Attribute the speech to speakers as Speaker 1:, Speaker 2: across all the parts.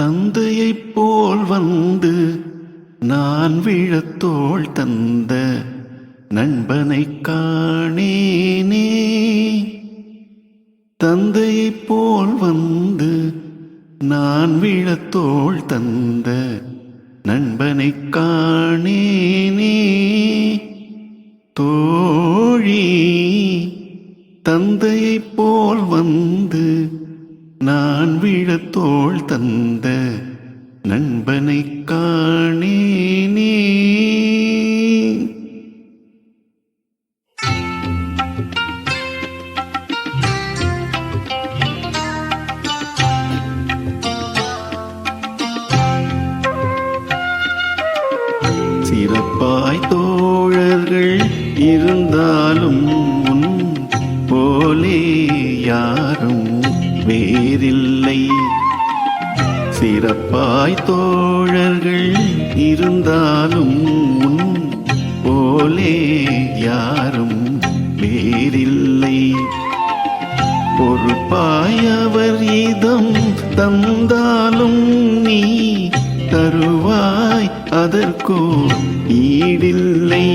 Speaker 1: தந்தையைப் போல் வந்து நான் விழத்தோள் தந்த நண்பனை காணேனே. தந்தையைப் போல் வந்து நான் விழத்தோள் தந்த நண்பனை காணேனே. தோழி தந்தையைப் போல் வந்து நான் விழத்தோள் தந்த நண்பனைக் காணேனே. சிறப்பாய் தோழர்கள் இருந்தாலும் போலே யாரும் வேறில்லை. சிறப்பாய் தோழர்கள் இருந்தாலும் உன் போலே யாரும் வேறில்லை. பொறுப்பாயவர் இதம் தந்தாலும் நீ தருவாய் அதற்கோ ஈடில்லை.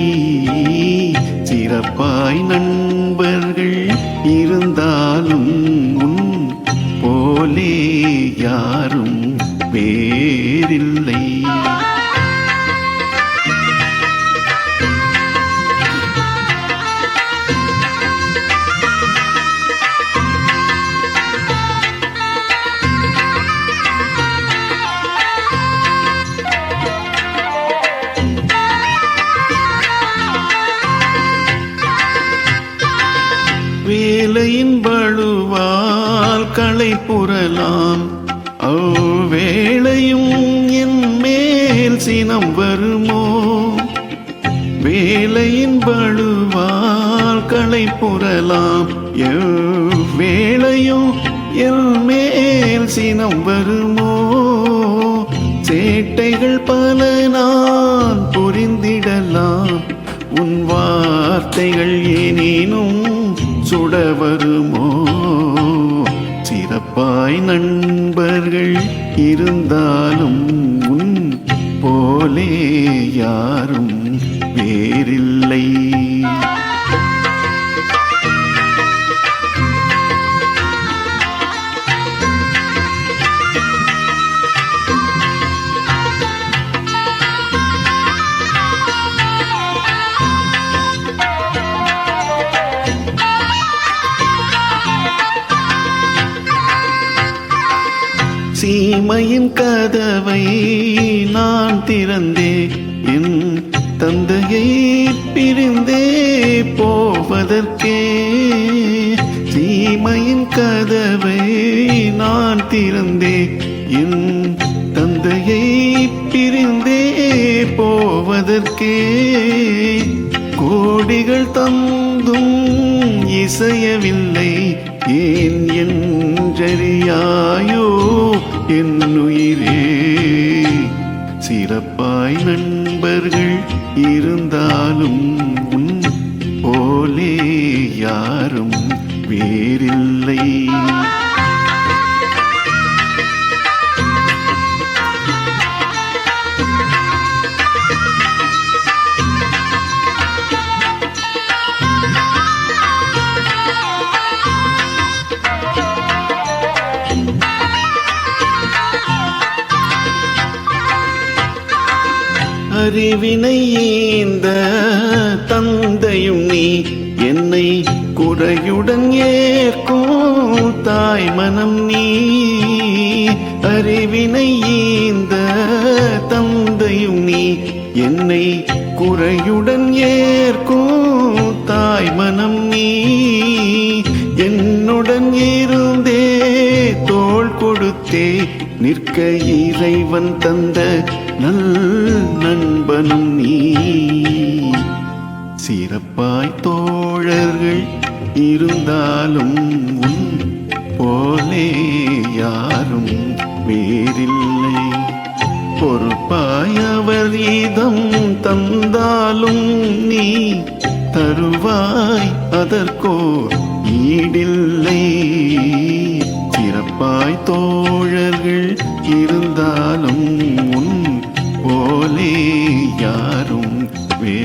Speaker 1: சிறப்பாய் நன் இருந்தாலும் உன் வேலையின் வழுவால் களை புரலாம். அவ்வேளையும் என் மேல் சினம் வருமோ? வேலையின் வழுவால் களை புரலாம். எவ்வேளையும் என் மேல் சினம் வருமோ? சேட்டைகள் பல நான் புரிந்திடலாம். உன் வார்த்தைகள் ஏனேனும் சுட வருமோ சிறப்பாய் நண்பர்கள் இருந்தாலும் உன் போலே யாரும் வேறில்லை. சீமையின் கதவை நான் திறந்தே என் தந்தையை பிரிந்தே போவதற்கே. சீமையின் கதவை நான் திறந்தே என் தந்தையை பிரிந்தே போவதற்கே. கோடிகள் தந்தும் இசையவில்லை ஏன் என் சிறப்பாய் நண்பர்கள் இருந்தாலும் அறிவினை ஏந்த தந்தையும் நீ என்னை குறையுடன் ஏற்கும் தாய் மனம் நீ. அறிவினை ஏந்த தந்தையும் நீ என்னை குறையுடன் ஏற்கும் தாய் மனம் நீ. என்னுடன் இருந்தே நிற்க இறைவன் தந்த நல் நண்பனும் நீ. சிறப்பாய் தோழர்கள் இருந்தாலும் உன் போலே யாரும் வேறில்லை. பொறுப்பாய் அவர் இதம் தந்தாலும் நீ தருவாய் அதற்கோ ஈடில்லை. சிறப்பாய் சிரிப்பாய் தோழர்கள் இருந்தாலும் உன் போலே யாரும் வே